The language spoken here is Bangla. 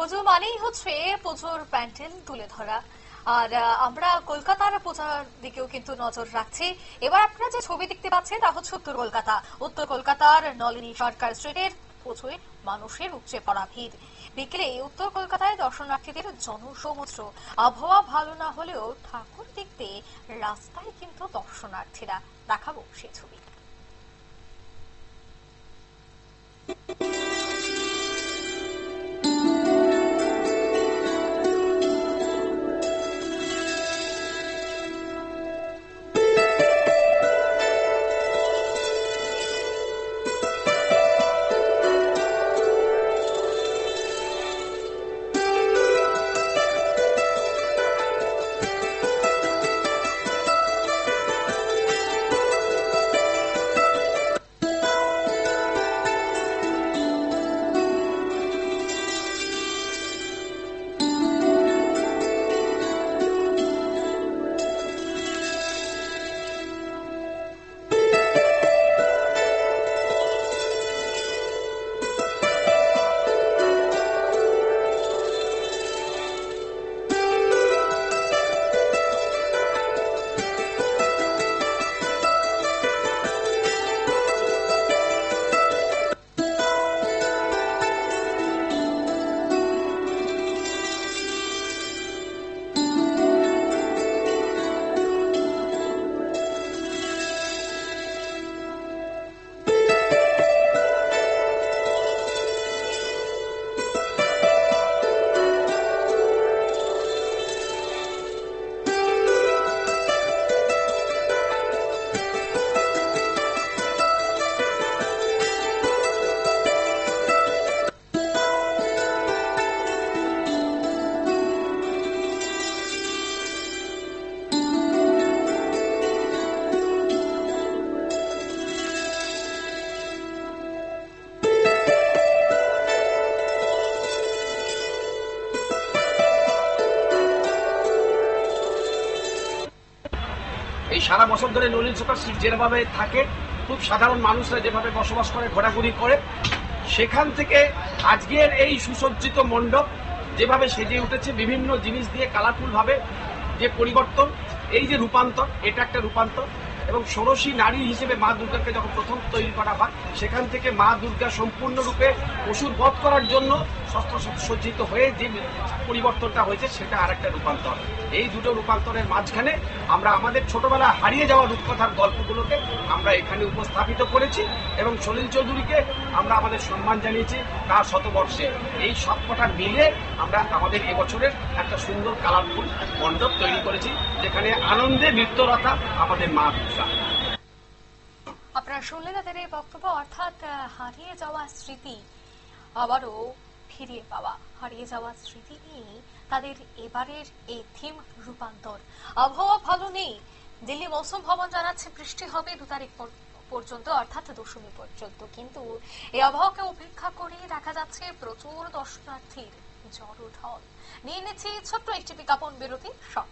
পুজো মানেই হচ্ছে পুজোর প্যান্ডেল তুলে ধরা। আর আমরা কলকাতার পূজার দিকেও কিন্তু নজর রাখছি। এবার আপনারা যে ছবি দেখতে পাচ্ছেন, তা হচ্ছে উত্তর কলকাতা। উত্তর কলকাতার নলিনী সরকার স্ট্রিটের পুজোয় মানুষের উপচে পড়া ভিড়। বিকেলে উত্তর কলকাতায় দর্শনার্থীদের জনসমুদ্র। আবহাওয়া ভালো না হলেও ঠাকুর দেখতে রাস্তায় কিন্তু দর্শনার্থীরা। দেখাবো সেই ছবি। এই সারা বছর ধরে নলিন সুপার সিট যেভাবে থাকে, খুব সাধারণ মানুষরা যেভাবে বসবাস করে, ঘোরাঘুরি করে, সেখান থেকে আজকের এই সুসজ্জিত মণ্ডপ যেভাবে সেজে উঠেছে, বিভিন্ন জিনিস দিয়ে কালারফুলভাবে যে পরিবর্তন, এই যে রূপান্তর, এটা একটা রূপান্তর। এবং ষোড়শী নারী হিসেবে মা দুর্গাকে যখন প্রথম তৈরি করা হয়, সেখান থেকে মা দুর্গা সম্পূর্ণরূপে অসুর বধ করার জন্য শস্ত্র সজ্জিত হয়ে যে পরিবর্তনটা হয়েছে, সেটা আর একটা রূপান্তর। এই দুটো রূপান্তরের মাঝখানে আমরা আমাদের ছোটবেলা হারিয়ে যাওয়া রূপকথার গল্পগুলোকে আমরা এখানে উপস্থাপিত করেছি এবং সলিল চৌধুরীকে আমরা আমাদের সম্মান জানিয়েছি তার শতবর্ষে। এই সবকটা মিলে আমরা আমাদের এবছরের একটা সুন্দর, কালারফুল মণ্ডপ তৈরি করেছি, যেখানে আনন্দে নৃত্যরতা আমাদের মা আপনারা শুনলেন তাদের এই বক্তব্য, অর্থাৎ হারিয়ে যাওয়া স্মৃতি আবারও ফিরিয়ে পাওয়া। হারিয়ে যাওয়া স্মৃতি নিয়ে তাদের এবারের এই থিম রূপান্তর। আবহাওয়া ভালো নেই। দিল্লি মৌসুম ভবন জানাচ্ছে বৃষ্টি হবে দু তারিখ পর- পর্যন্ত, অর্থাৎ দশমী পর্যন্ত। কিন্তু এই আবহাওয়াকে উপেক্ষা করে দেখা যাচ্ছে প্রচুর দর্শনার্থীর জড়ো ঢল নিয়ে নিচ্ছি ছোট্ট একটি বিজ্ঞাপন বিরতি, সব